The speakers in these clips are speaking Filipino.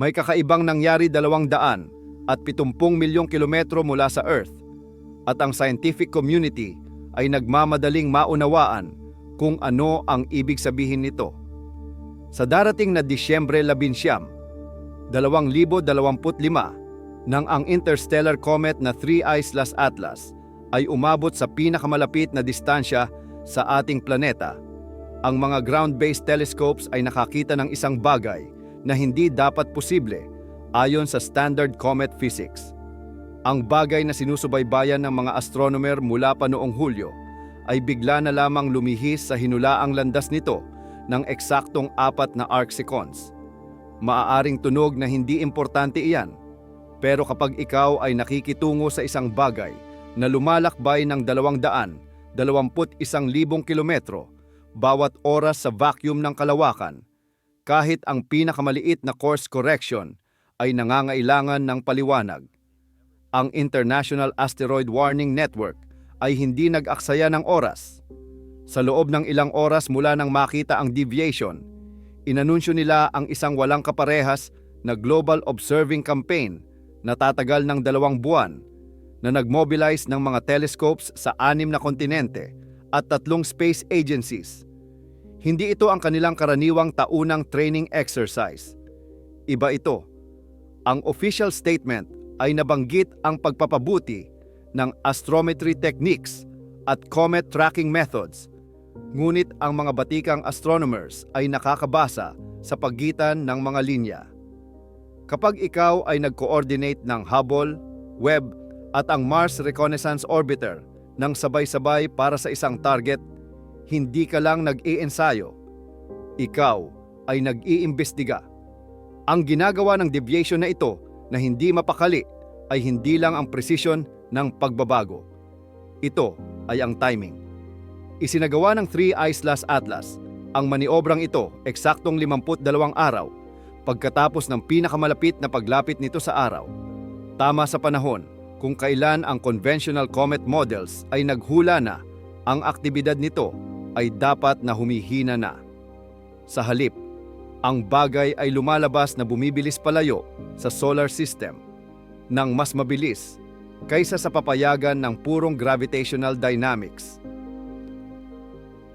May kakaibang nangyari dalawang daan at 70 milyong kilometro mula sa Earth at ang scientific community ay nagmamadaling maunawaan kung ano ang ibig sabihin nito. Sa darating na Disyembre 11, 2025, nang ang interstellar comet na Three Islas Atlas ay umabot sa pinakamalapit na distansya sa ating planeta, ang mga ground-based telescopes ay nakakita ng isang bagay na hindi dapat posible ayon sa standard comet physics. Ang bagay na sinusubaybayan ng mga astronomer mula pa noong Hulyo ay bigla na lamang lumihis sa hinulaang landas nito ng eksaktong apat na arc seconds. Maaaring tunog na hindi importante iyan, pero kapag ikaw ay nakikitungo sa isang bagay na lumalakbay ng 221,000 kilometro bawat oras sa vacuum ng kalawakan, kahit ang pinakamaliit na course correction ay nangangailangan ng paliwanag. Ang International Asteroid Warning Network ay hindi nag-aksaya ng oras. Sa loob ng ilang oras mula nang makita ang deviation, inanunsyo nila ang isang walang kaparehas na Global Observing Campaign na tatagal ng dalawang buwan na nagmobilize ng mga telescopes sa anim na kontinente at tatlong space agencies. Hindi ito ang kanilang karaniwang taunang training exercise. Iba ito. Ang official statement ay nabanggit ang pagpapabuti ng astrometry techniques at comet tracking methods. Ngunit ang mga batikang astronomers ay nakakabasa sa pagitan ng mga linya. Kapag ikaw ay nag-coordinate ng Hubble, Webb at ang Mars Reconnaissance Orbiter ng sabay-sabay para sa isang target, hindi ka lang nag-iensayo. Ikaw ay nag-iimbestiga. Ang ginagawa ng deviation na ito na hindi mapakali ay hindi lang ang precision ng pagbabago. Ito ay ang timing. Isinagawa ng Three Islas Atlas ang maniobrang ito eksaktong 52 araw pagkatapos ng pinakamalapit na paglapit nito sa araw. Tama sa panahon kung kailan ang conventional comet models ay naghula na ang aktibidad nito ay dapat na humihina na. Sa halip, ang bagay ay lumalabas na bumibilis palayo sa solar system ng mas mabilis kaysa sa papayagan ng purong gravitational dynamics.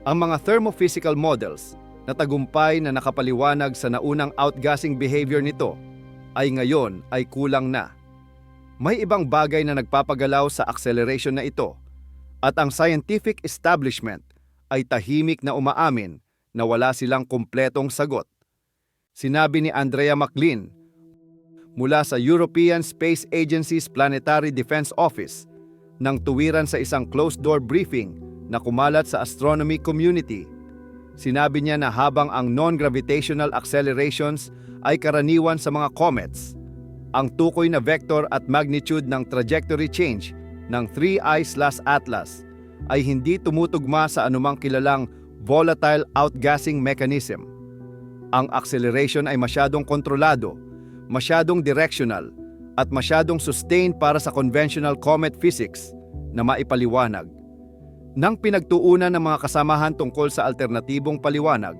Ang mga thermophysical models na tagumpay na nakapaliwanag sa naunang outgassing behavior nito ay ngayon ay kulang na. May ibang bagay na nagpapagalaw sa acceleration na ito at ang scientific establishment ay tahimik na umaamin na wala silang kumpletong sagot. Sinabi ni Andrea McLean mula sa European Space Agency's Planetary Defense Office nang tuwiran sa isang closed-door briefing na kumalat sa astronomy community. Sinabi niya na habang ang non-gravitational accelerations ay karaniwan sa mga comets, ang tukoy na vector at magnitude ng trajectory change ng Three Islas Atlas ay hindi tumutugma sa anumang kilalang volatile outgassing mechanism. Ang acceleration ay masyadong kontrolado, masyadong directional, at masyadong sustained para sa conventional comet physics na maipaliwanag. Nang pinagtuunan ng mga kasamahan tungkol sa alternatibong paliwanag,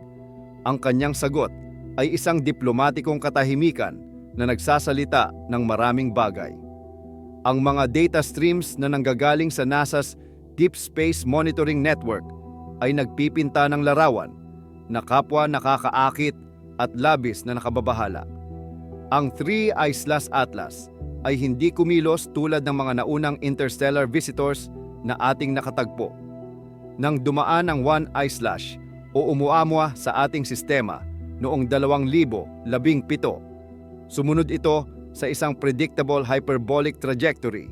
ang kanyang sagot ay isang diplomatikong katahimikan na nagsasalita ng maraming bagay. Ang mga data streams na nanggagaling sa NASA's Deep Space Monitoring Network ay nagpipinta ng larawan na kapwa nakakaakit at labis na nakababahala. Ang Three Islas Atlas ay hindi kumilos tulad ng mga naunang interstellar visitors na ating nakatagpo. Nang dumaan ang One Islash o umuamwa sa ating sistema noong 2017, sumunod ito sa isang predictable hyperbolic trajectory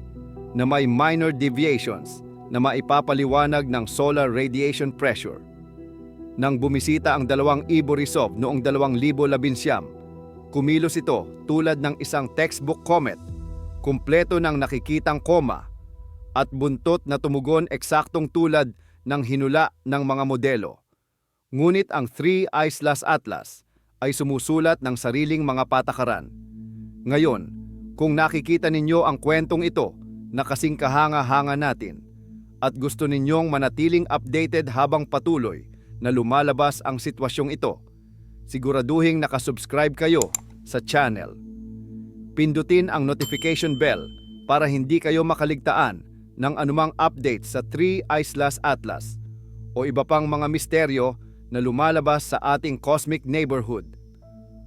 na may minor deviations na maipapaliwanag ng solar radiation pressure. Nang bumisita ang dalawang Iborisov noong 2011, kumilos ito tulad ng isang textbook comet, kumpleto ng nakikitang koma at buntot na tumugon eksaktong tulad ng hinula ng mga modelo. Ngunit ang Three Islas Atlas ay sumusulat ng sariling mga patakaran. Ngayon, kung nakikita ninyo ang kwentong ito na kasing kahanga-hanga natin at gusto ninyong manatiling updated habang patuloy na lumalabas ang sitwasyong ito, siguraduhing nakasubscribe kayo sa channel. Pindutin ang notification bell para hindi kayo makaligtaan ng anumang update sa Three Islas Atlas o iba pang mga misteryo na lumalabas sa ating cosmic neighborhood.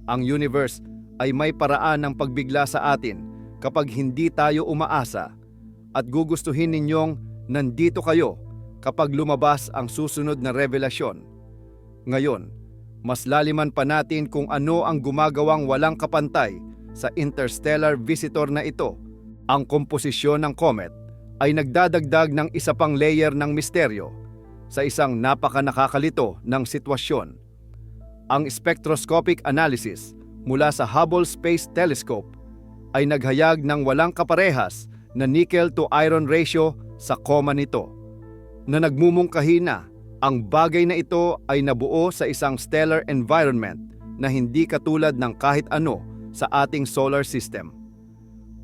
Ang universe ay may paraan ng pagbigla sa atin kapag hindi tayo umaasa at gugustuhin ninyong nandito kayo kapag lumabas ang susunod na revelasyon. Ngayon, mas laliman pa natin kung ano ang gumagawang walang kapantay sa interstellar visitor na ito. Ang komposisyon ng comet ay nagdadagdag ng isa pang layer ng misteryo sa isang napaka nakakalito ng sitwasyon. Ang spectroscopic analysis mula sa Hubble Space Telescope ay naghayag ng walang kaparehas na nickel to iron ratio sa koma nito na nagmumungkahi na ang bagay na ito ay nabuo sa isang stellar environment na hindi katulad ng kahit ano sa ating solar system.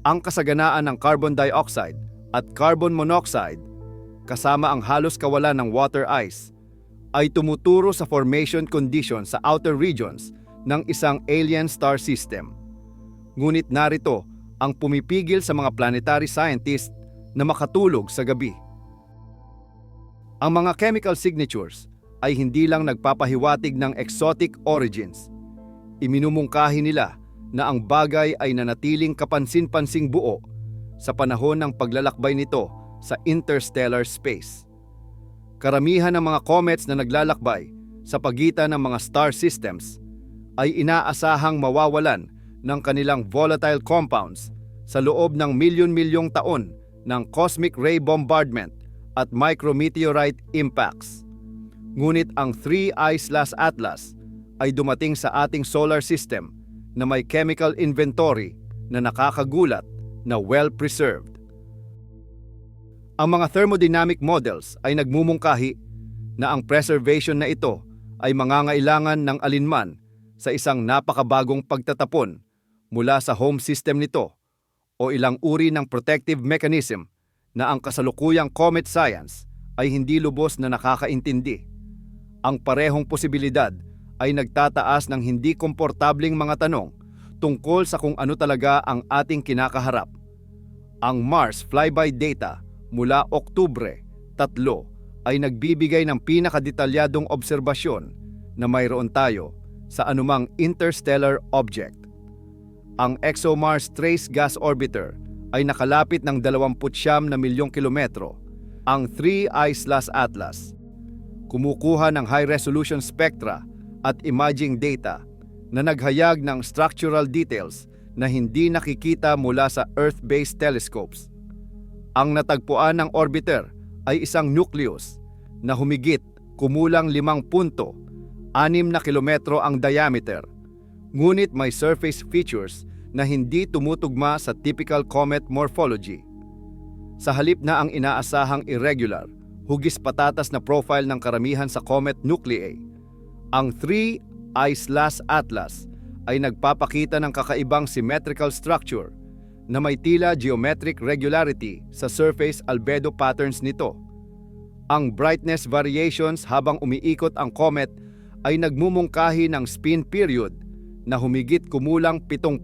Ang kasaganaan ng carbon dioxide at carbon monoxide kasama ang halos kawalan ng water ice ay tumuturo sa formation condition sa outer regions ng isang alien star system. Ngunit narito ang pumipigil sa mga planetary scientists na makatulog sa gabi. Ang mga chemical signatures ay hindi lang nagpapahiwatig ng exotic origins. Iminumungkahi nila na ang bagay ay nanatiling kapansin-pansing buo sa panahon ng paglalakbay nito sa interstellar space. Karamihan ng mga comets na naglalakbay sa pagitan ng mga star systems ay inaasahang mawawalan ng kanilang volatile compounds sa loob ng milyon-milyong taon ng cosmic ray bombardment at micrometeorite impacts. Ngunit ang Three Islas Atlas ay dumating sa ating solar system na may chemical inventory na nakakagulat na well-preserved. Ang mga thermodynamic models ay nagmumungkahi na ang preservation na ito ay mangangailangan ng alinman sa isang napakabagong pagtatapon mula sa home system nito o ilang uri ng protective mechanism na ang kasalukuyang comet science ay hindi lubos na nakakaintindi. Ang parehong posibilidad ay nagtataas ng hindi komportabling mga tanong tungkol sa kung ano talaga ang ating kinakaharap. Ang Mars flyby data mula Oktubre 3 ay nagbibigay ng pinakadetalyadong obserbasyon na mayroon tayo sa anumang interstellar object. Ang ExoMars Trace Gas Orbiter ay nakalapit ng 29 na milyong kilometro. Ang Three Islas Atlas kumukuha ng high-resolution spectra at imaging data na naghayag ng structural details na hindi nakikita mula sa Earth-based telescopes. Ang natagpuan ng orbiter ay isang nucleus na humigit kumulang 5 punto, 6 na kilometro ang diameter, ngunit may surface features na hindi tumutugma sa typical comet morphology. Sa halip na ang inaasahang irregular, hugis patatas na profile ng karamihan sa comet nuclei, ang 3 Islas Atlas ay nagpapakita ng kakaibang symmetrical structure na may tila geometric regularity sa surface albedo patterns nito. Ang brightness variations habang umiikot ang comet ay nagmumungkahi ng spin period na humigit kumulang 7.3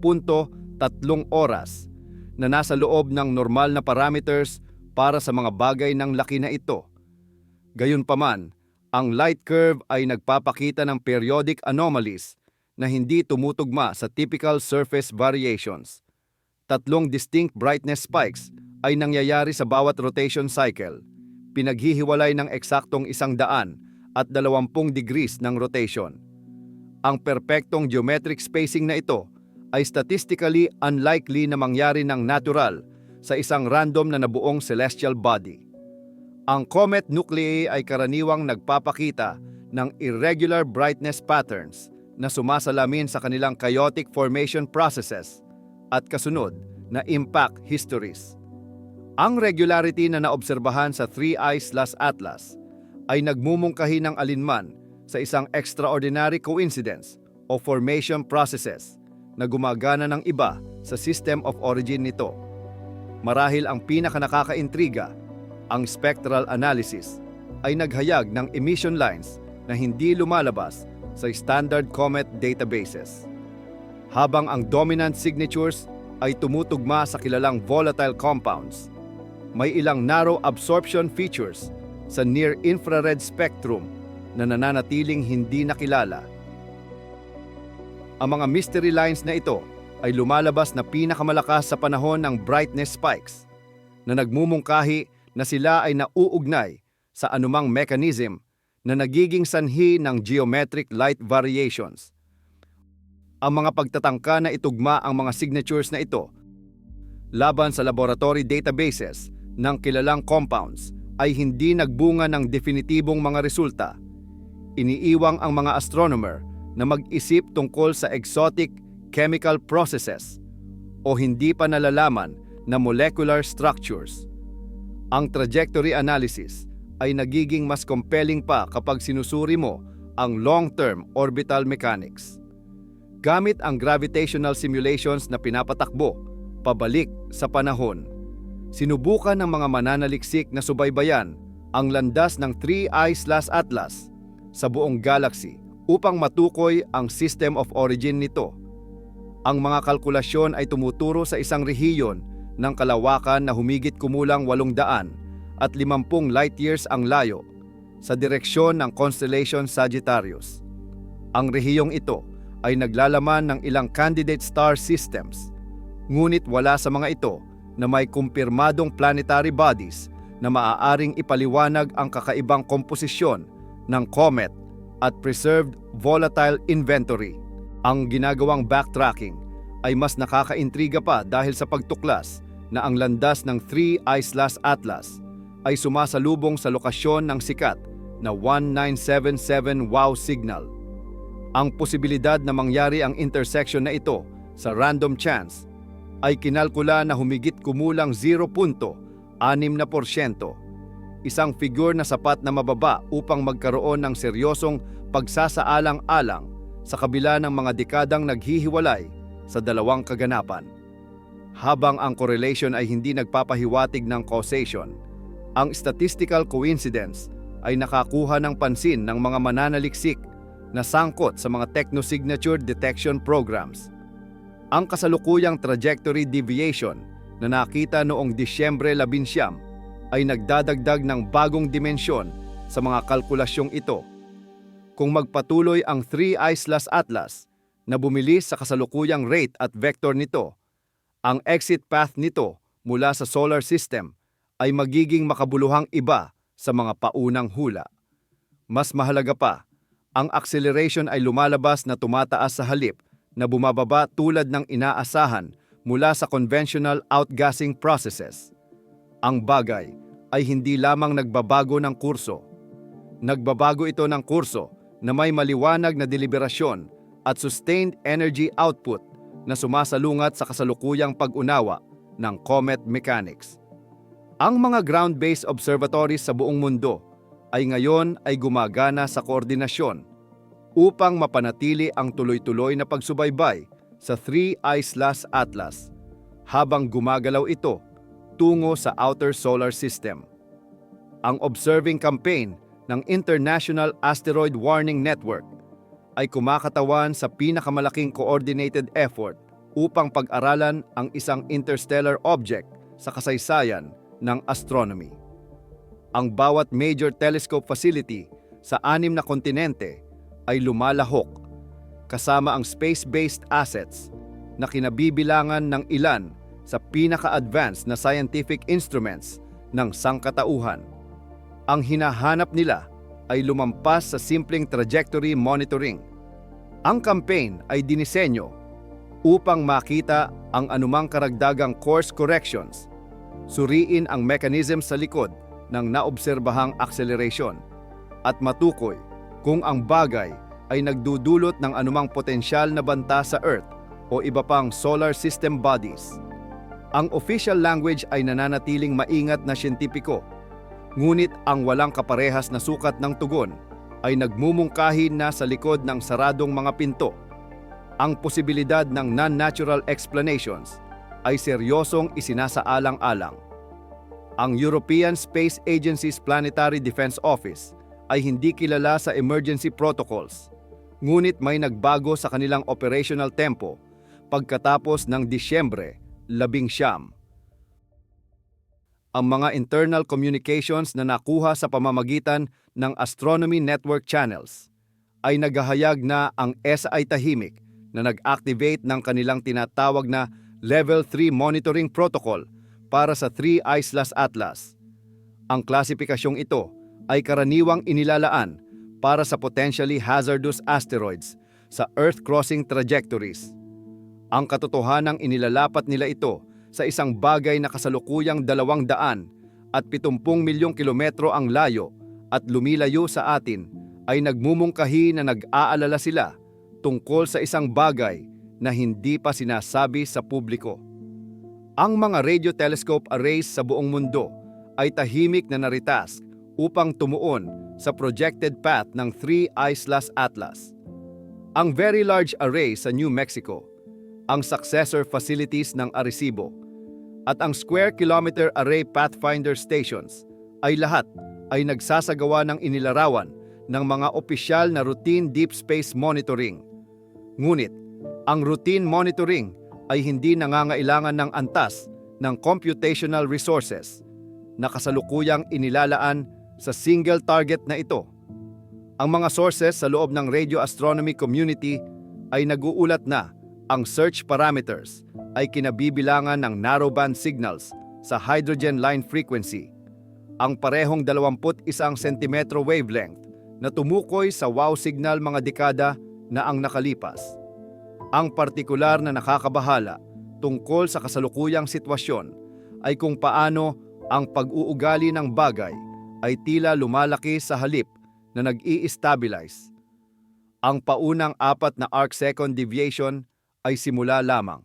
oras na nasa loob ng normal na parameters para sa mga bagay ng laki na ito. Gayunpaman, ang light curve ay nagpapakita ng periodic anomalies na hindi tumutugma sa typical surface variations. Tatlong distinct brightness spikes ay nangyayari sa bawat rotation cycle, pinaghihiwalay ng eksaktong isang daan at 20 degrees ng rotation. Ang perpektong geometric spacing na ito ay statistically unlikely na mangyari ng natural sa isang random na nabuong celestial body. Ang comet nuclei ay karaniwang nagpapakita ng irregular brightness patterns na sumasalamin sa kanilang chaotic formation processes at kasunod na impact histories. Ang regularity na naobserbahan sa Three Islas Atlas ay nagmumungkahi ng alinman sa isang extraordinary coincidence o formation processes na gumagana ng iba sa system of origin nito. Marahil ang pinakanakakaintriga, ang spectral analysis, ay naghayag ng emission lines na hindi lumalabas sa standard comet databases. habang ang dominant signatures ay tumutugma sa kilalang volatile compounds. May ilang narrow absorption features sa near-infrared spectrum na nananatiling hindi nakilala. Ang mga mystery lines na ito ay lumalabas na pinakamalakas sa panahon ng brightness spikes na nagmumungkahi na sila ay nauugnay sa anumang mechanism na nagiging sanhi ng geometric light variations. Ang mga pagtatangka na itugma ang mga signatures na ito laban sa laboratory databases ng kilalang compounds ay hindi nagbunga ng definitibong mga resulta. Iniiwang ang mga astronomer na mag-isip tungkol sa exotic chemical processes o hindi pa nalalaman na molecular structures. Ang trajectory analysis ay nagiging mas compelling pa kapag sinusuri mo ang long-term orbital mechanics. Gamit ang gravitational simulations na pinapatakbo pabalik sa panahon, sinubukan ng mga mananaliksik na subaybayan ang landas ng 3 Islas Atlas sa buong galaxy upang matukoy ang system of origin nito. Ang mga kalkulasyon ay tumuturo sa isang rehiyon ng kalawakan na humigit kumulang 800 at 50 light years ang layo sa direksyon ng constellation Sagittarius. Ang rehiyong ito ay naglalaman ng ilang candidate star systems, ngunit wala sa mga ito na may kumpirmadong planetary bodies na maaaring ipaliwanag ang kakaibang komposisyon ng comet at preserved volatile inventory. Ang ginagawang backtracking ay mas nakakaintriga pa dahil sa pagtuklas na ang landas ng 3 Islas Atlas ay sumasalubong sa lokasyon ng sikat na 1977 WOW signal. Ang posibilidad na mangyari ang intersection na ito sa random chance ay kinalkula na humigit kumulang 0.6%, isang figure na sapat na mababa upang magkaroon ng seryosong pagsasaalang-alang sa kabila ng mga dekadang naghihiwalay sa dalawang kaganapan. Habang ang correlation ay hindi nagpapahiwatig ng causation, ang statistical coincidence ay nakakuha ng pansin ng mga mananaliksik na sangkot sa mga technosignature detection programs. Ang kasalukuyang trajectory deviation na nakita noong Disyembre 11 ay nagdadagdag ng bagong dimensyon sa mga kalkulasyong ito. Kung magpatuloy ang 3 Islas Atlas na bumilis sa kasalukuyang rate at vector nito, ang exit path nito mula sa solar system ay magiging makabuluhang iba sa mga paunang hula. Mas mahalaga pa, ang acceleration ay lumalabas na tumataas sa halip na bumababa tulad ng inaasahan mula sa conventional outgassing processes. Ang bagay ay hindi lamang nagbabago ng kurso. Nagbabago ito ng kurso na may maliwanag na deliberasyon at sustained energy output na sumasalungat sa kasalukuyang pag-unawa ng comet mechanics. Ang mga ground-based observatories sa buong mundo ay ngayon ay gumagana sa koordinasyon upang mapanatili ang tuloy-tuloy na pagsubaybay sa Three Islas Atlas habang gumagalaw ito tungo sa outer solar system. Ang observing campaign ng International Asteroid Warning Network ay kumakatawan sa pinakamalaking coordinated effort upang pag-aralan ang isang interstellar object sa kasaysayan ng astronomy. Ang bawat major telescope facility sa anim na kontinente ay lumalahok kasama ang space-based assets na kinabibilangan ng ilan sa pinaka-advanced na scientific instruments ng sangkatauhan. Ang hinahanap nila ay lumampas sa simpleng trajectory monitoring. Ang campaign ay dinisenyo upang makita ang anumang karagdagang course corrections suriin ang mechanism sa likod ng naobserbahang acceleration at matukoy kung ang bagay ay nagdudulot ng anumang potensyal na banta sa Earth o iba pang solar system bodies. Ang official language ay nananatiling maingat na siyentipiko, ngunit ang walang kaparehas na sukat ng tugon ay nagmumungkahi na sa likod ng saradong mga pinto. Ang posibilidad ng non-natural explanations – ay seryosong isinasaalang-alang. Ang European Space Agency's Planetary Defense Office ay hindi kilala sa emergency protocols, ngunit may nagbago sa kanilang operational tempo pagkatapos ng Disyembre, labing siyam. Ang mga internal communications na nakuha sa pamamagitan ng astronomy network channels ay naghahayag na ang ESA ay tahimik na nag-activate ng kanilang tinatawag na Level 3 Monitoring Protocol para sa 3 Islas Atlas. Ang klasipikasyong ito ay karaniwang inilalaan para sa potentially hazardous asteroids sa Earth-crossing trajectories. Ang katotohanang inilalapat nila ito sa isang bagay na kasalukuyang dalawang daan at 70 milyong kilometro ang layo at lumilayo sa atin ay nagmumungkahi na nag-aalala sila tungkol sa isang bagay na hindi pa sinasabi sa publiko. Ang mga radio telescope arrays sa buong mundo ay tahimik na naritask upang tumuon sa projected path ng 3 Islas Atlas. Ang Very Large Array sa New Mexico, ang successor facilities ng Arecibo, at ang Square Kilometer Array Pathfinder Stations ay lahat ay nagsasagawa ng inilarawan ng mga opisyal na routine deep space monitoring. Ngunit, ang routine monitoring ay hindi nangangailangan ng antas ng computational resources na kasalukuyang inilalaan sa single target na ito. Ang mga sources sa loob ng radio astronomy community ay naguulat na ang search parameters ay kinabibilangan ng narrowband signals sa hydrogen line frequency, ang parehong 21 cm wavelength na tumukoy sa wow signal mga dekada na ang nakalipas. Ang partikular na nakakabahala tungkol sa kasalukuyang sitwasyon ay kung paano ang pag-uugali ng bagay ay tila lumalaki sa halip na nag-i-stabilize. Ang paunang apat na arc-second deviation ay simula lamang.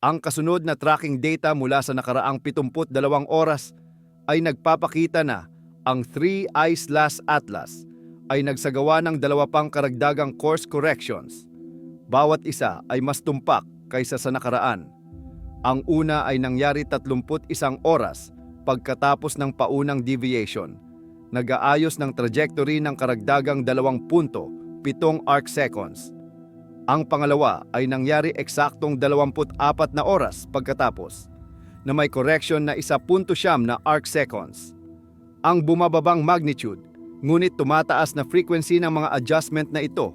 Ang kasunod na tracking data mula sa nakaraang 72 oras ay nagpapakita na ang 3 Islas Atlas ay nagsagawa ng dalawa pang karagdagang course corrections. Bawat isa ay mas tumpak kaysa sa nakaraan. Ang una ay nangyari 31 oras pagkatapos ng paunang deviation. Nag-aayos ng trajectory ng karagdagang 2.7 arc seconds ang pangalawa ay nangyari eksaktong 24 na oras pagkatapos na may correction na 1.7 na arc seconds. Ang bumababang magnitude, ngunit tumataas na frequency ng mga adjustment na ito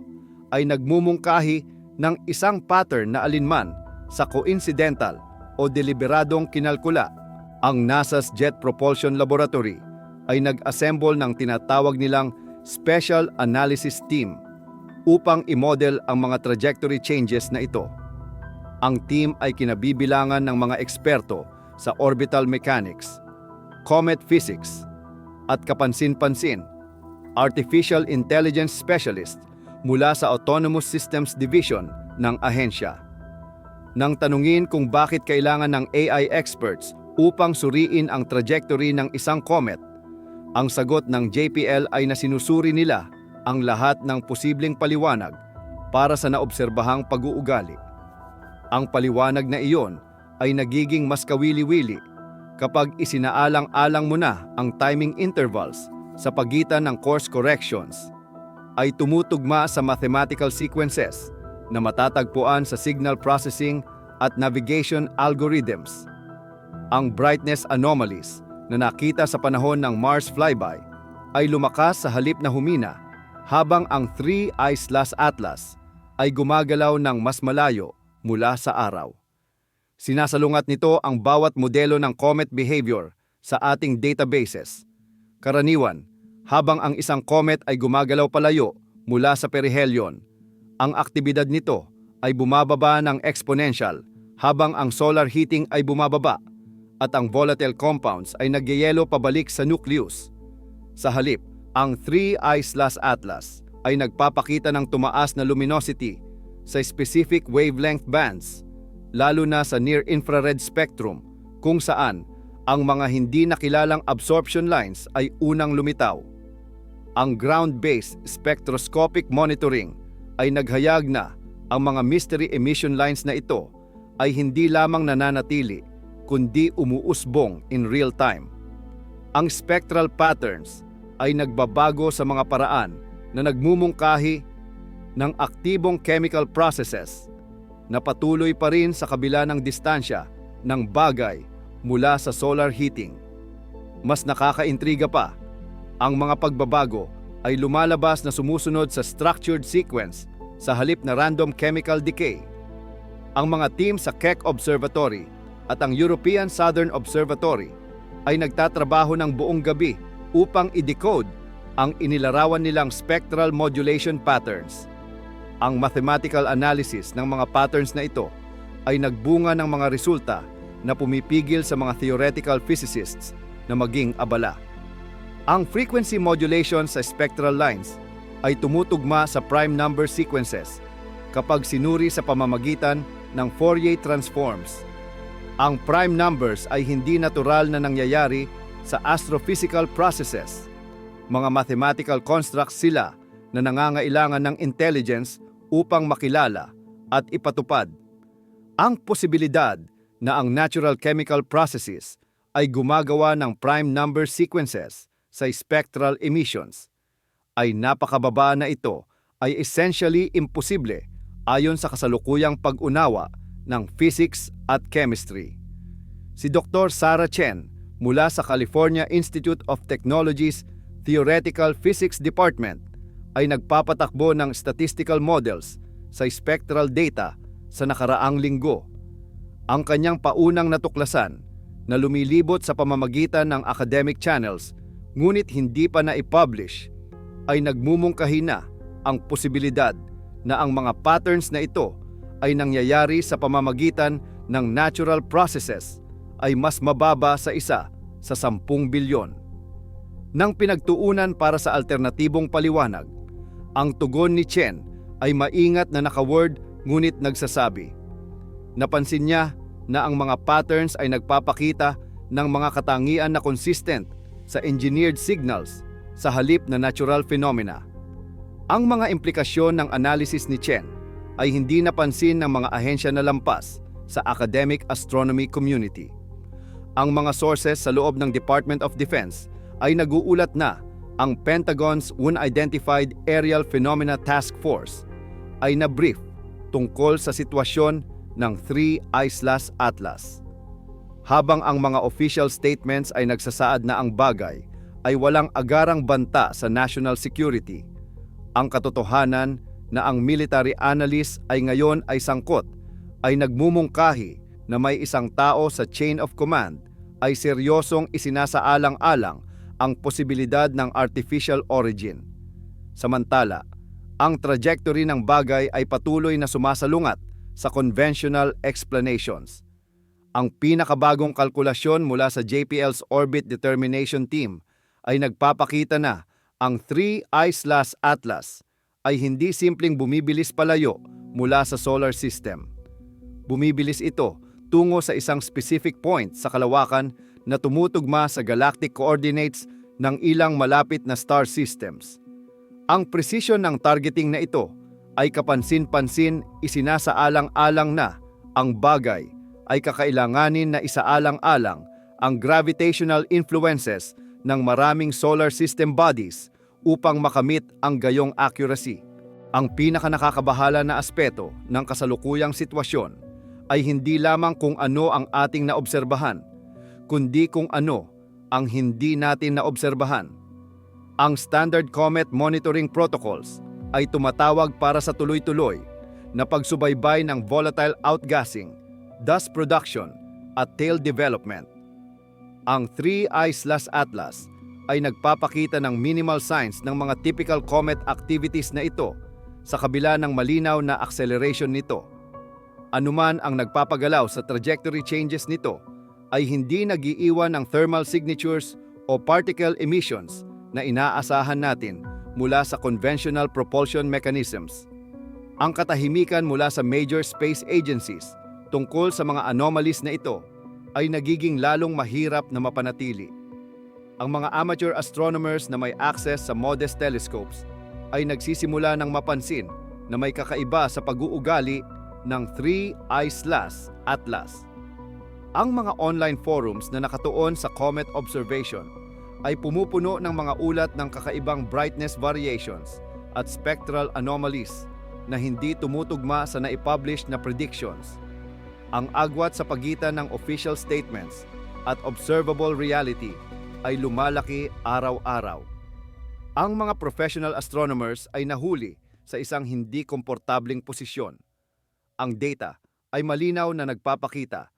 ay nagmumungkahi ng isang pattern na alinman sa coincidental o deliberadong kinalkula. Ang NASA's Jet Propulsion Laboratory ay nag-assemble ng tinatawag nilang Special Analysis Team upang i-model ang mga trajectory changes na ito. Ang team ay kinabibilangan ng mga eksperto sa orbital mechanics, comet physics, at kapansin-pansin, artificial intelligence specialist mula sa Autonomous Systems Division ng ahensya. Nang tanungin kung bakit kailangan ng AI experts upang suriin ang trajectory ng isang comet, ang sagot ng JPL ay nasinusuri nila ang lahat ng posibleng paliwanag para sa naobserbahang pag-uugali. Ang paliwanag na iyon ay nagiging mas kawili-wili kapag isinaalang-alang mo na ang timing intervals sa pagitan ng course corrections ay tumutugma sa mathematical sequences na matatagpuan sa signal processing at navigation algorithms. Ang brightness anomalies na nakita sa panahon ng Mars flyby ay lumakas sa halip na humina habang ang 3 Islas Atlas ay gumagalaw ng mas malayo mula sa araw. Sinasalungat nito ang bawat modelo ng comet behavior sa ating databases. Karaniwan, habang ang isang comet ay gumagalaw palayo mula sa perihelion, ang aktibidad nito ay bumababa ng exponential habang ang solar heating ay bumababa at ang volatile compounds ay nagyayelo pabalik sa nucleus. Sa halip, ang 3 Islas Atlas ay nagpapakita ng tumaas na luminosity sa specific wavelength bands, lalo na sa near-infrared spectrum kung saan ang mga hindi nakilalang absorption lines ay unang lumitaw. Ang ground-based spectroscopic monitoring ay naghayag na ang mga mystery emission lines na ito ay hindi lamang nananatili kundi umuusbong in real time. Ang spectral patterns ay nagbabago sa mga paraan na nagmumungkahi ng aktibong chemical processes na patuloy pa rin sa kabila ng distansya ng bagay mula sa solar heating. Mas nakakaintriga pa, ang mga pagbabago ay lumalabas na sumusunod sa structured sequence sa halip na random chemical decay. Ang mga team sa Keck Observatory at ang European Southern Observatory ay nagtatrabaho ng buong gabi upang i-decode ang inilarawan nilang spectral modulation patterns. Ang mathematical analysis ng mga patterns na ito ay nagbunga ng mga resulta na pumipigil sa mga theoretical physicists na maging abala. Ang frequency modulation sa spectral lines ay tumutugma sa prime number sequences kapag sinuri sa pamamagitan ng Fourier transforms. Ang prime numbers ay hindi natural na nangyayari sa astrophysical processes. Mga mathematical constructs sila na nangangailangan ng intelligence upang makilala at ipatupad. Ang posibilidad na ang natural chemical processes ay gumagawa ng prime number sequences sa spectral emissions ay napakababa na ito ay essentially imposible ayon sa kasalukuyang pag-unawa ng physics at chemistry. Si Dr. Sarah Chen mula sa California Institute of Technology's Theoretical Physics Department ay nagpapatakbo ng statistical models sa spectral data sa nakaraang linggo. Ang kanyang paunang natuklasan na lumilibot sa pamamagitan ng academic channels ngunit hindi pa na-publish ay nagmumungkahi na ang posibilidad na ang mga patterns na ito ay nangyayari sa pamamagitan ng natural processes ay mas mababa sa isa sa 10 bilyon. Nang pinagtuunan para sa alternatibong paliwanag, ang tugon ni Chen ay maingat na naka-word ngunit nagsasabi. Napansin niya na ang mga patterns ay nagpapakita ng mga katangian na consistent sa engineered signals sa halip na natural phenomena. Ang mga implikasyon ng analysis ni Chen ay hindi napansin ng mga ahensya na lampas sa academic astronomy community. Ang mga sources sa loob ng Department of Defense ay naguulat na ang Pentagon's Unidentified Aerial Phenomena Task Force ay na-brief tungkol sa sitwasyon ng Three Islas Atlas. Habang ang mga official statements ay nagsasaad na ang bagay ay walang agarang banta sa national security, ang katotohanan na ang military analyst ay ngayon ay sangkot ay nagmumungkahi na may isang tao sa chain of command ay seryosong isinasaalang-alang ang posibilidad ng artificial origin. Samantala, ang trajectory ng bagay ay patuloy na sumasalungat sa conventional explanations. Ang pinakabagong kalkulasyon mula sa JPL's Orbit Determination Team ay nagpapakita na ang 3 Islas Atlas ay hindi simpleng bumibilis palayo mula sa solar system. Bumibilis ito tungo sa isang specific point sa kalawakan na tumutugma sa galactic coordinates ng ilang malapit na star systems. Ang precision ng targeting na ito ay kapansin-pansin isinasaalang-alang na ang bagay ay kakailanganin na isaalang-alang ang gravitational influences ng maraming solar system bodies upang makamit ang gayong accuracy. Ang pinakanakakabahala na aspeto ng kasalukuyang sitwasyon ay hindi lamang kung ano ang ating naobserbahan, kundi kung ano ang hindi natin naobserbahan. Ang Standard Comet Monitoring Protocols ay tumatawag para sa tuloy-tuloy na pagsubaybay ng volatile outgassing, dust production at tail development. Ang 3 Islas Atlas ay nagpapakita ng minimal signs ng mga typical comet activities na ito sa kabila ng malinaw na acceleration nito. Anuman ang nagpapagalaw sa trajectory changes nito ay hindi nagiiwan ng thermal signatures o particle emissions na inaasahan natin mula sa conventional propulsion mechanisms. Ang katahimikan mula sa major space agencies tungkol sa mga anomalies na ito ay nagiging lalong mahirap na mapanatili. Ang mga amateur astronomers na may access sa modest telescopes ay nagsisimula ng mapansin na may kakaiba sa pag-uugali ng Three Islas Atlas. Ang mga online forums na nakatuon sa comet observation ay pumupuno ng mga ulat ng kakaibang brightness variations at spectral anomalies na hindi tumutugma sa naipublish na predictions. Ang agwat sa pagitan ng official statements at observable reality ay lumalaki araw-araw. Ang mga professional astronomers ay nahuli sa isang hindi komportabling posisyon. Ang data ay malinaw na nagpapakita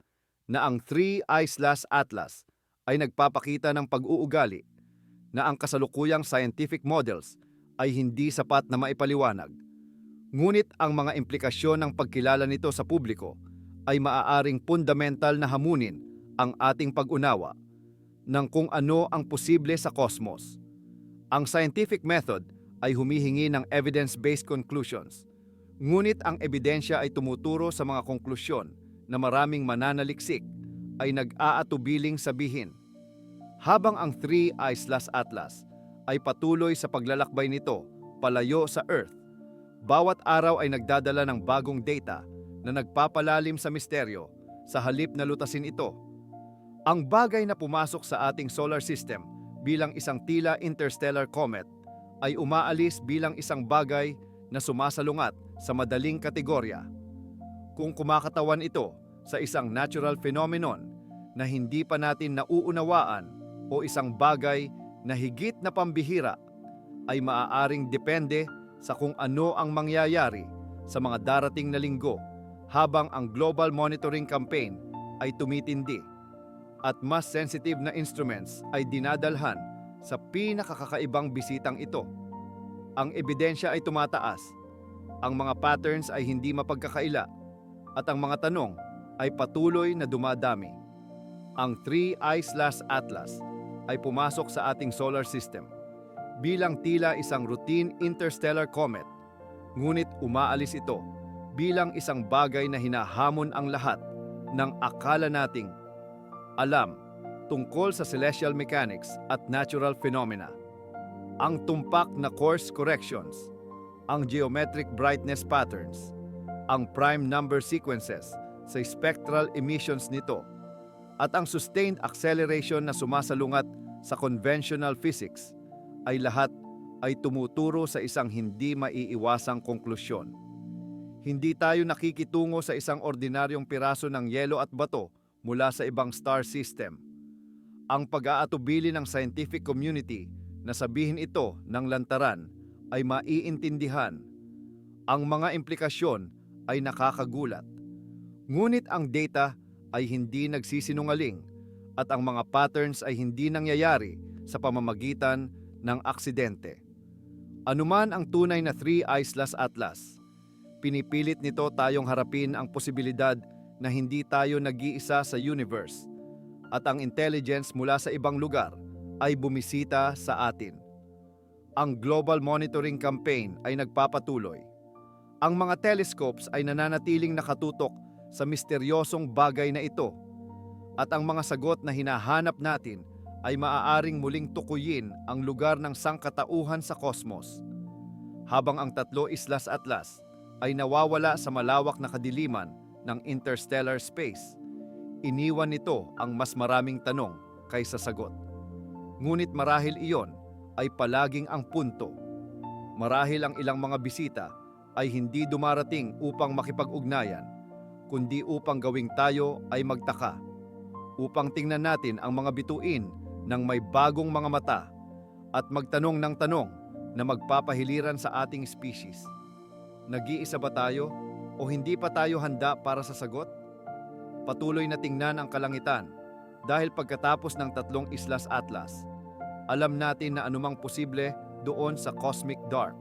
na ang Three Islas Atlas ay nagpapakita ng pag-uugali na ang kasalukuyang scientific models ay hindi sapat na maipaliwanag. Ngunit ang mga implikasyon ng pagkilala nito sa publiko ay maaaring fundamental na hamunin ang ating pag-unawa ng kung ano ang posible sa kosmos. Ang scientific method ay humihingi ng evidence-based conclusions. Ngunit ang ebidensya ay tumuturo sa mga konklusyon na maraming mananaliksik ay nag-aatubiling sabihin. Habang ang Three Islas Atlas ay patuloy sa paglalakbay nito palayo sa Earth, bawat araw ay nagdadala ng bagong data na nagpapalalim sa misteryo sa halip na lutasin ito. Ang bagay na pumasok sa ating solar system bilang isang tila interstellar comet ay umaalis bilang isang bagay na sumasalungat sa madaling kategorya. Kung kumakatawan ito sa isang natural phenomenon na hindi pa natin nauunawaan o isang bagay na higit na pambihira ay maaaring depende sa kung ano ang mangyayari sa mga darating na linggo habang ang global monitoring campaign ay tumitindi at mas sensitive na instruments ay dinadalhan sa pinakakakaibang bisitang ito. Ang ebidensya ay tumataas, ang mga patterns ay hindi mapagkakaila, at ang mga tanong ay patuloy na dumadami. Ang Three Islas Atlas ay pumasok sa ating solar system bilang tila isang routine interstellar comet, ngunit umaalis ito bilang isang bagay na hinahamon ang lahat ng akala nating alam tungkol sa celestial mechanics at natural phenomena. Ang tumpak na course corrections, ang geometric brightness patterns, ang prime number sequences sa spectral emissions nito, at ang sustained acceleration na sumasalungat sa conventional physics ay lahat ay tumuturo sa isang hindi maiiwasang konklusyon. Hindi tayo nakikitungo sa isang ordinaryong piraso ng yelo at bato mula sa ibang star system. Ang pag-aatubili ng scientific community na sabihin ito ng lantaran ay maiintindihan. Ang mga implikasyon ay nakakagulat. Ngunit ang data ay hindi nagsisinungaling at ang mga patterns ay hindi nangyayari sa pamamagitan ng aksidente. Anuman ang tunay na Three Islas Atlas, pinipilit nito tayong harapin ang posibilidad na hindi tayo nag-iisa sa universe at ang intelligence mula sa ibang lugar ay bumisita sa atin. Ang Global Monitoring Campaign ay nagpapatuloy. Ang mga telescopes ay nananatiling nakatutok sa misteryosong bagay na ito at ang mga sagot na hinahanap natin ay maaaring muling tukuyin ang lugar ng sangkatauhan sa kosmos. Habang ang tatlo islas atlas ay nawawala sa malawak na kadiliman ng interstellar space, iniwan nito ang mas maraming tanong kaysa sagot. Ngunit marahil iyon ay palaging ang punto. Marahil ang ilang mga bisita ay hindi dumarating upang makipag-ugnayan, kundi upang gawing tayo ay magtaka, upang tingnan natin ang mga bituin ng may bagong mga mata at magtanong ng tanong na magpapahiliran sa ating species. Nag-iisa ba tayo o hindi pa tayo handa para sa sagot? Patuloy na tingnan ang kalangitan dahil pagkatapos ng tatlong Islas Atlas, alam natin na anumang posible doon sa cosmic dark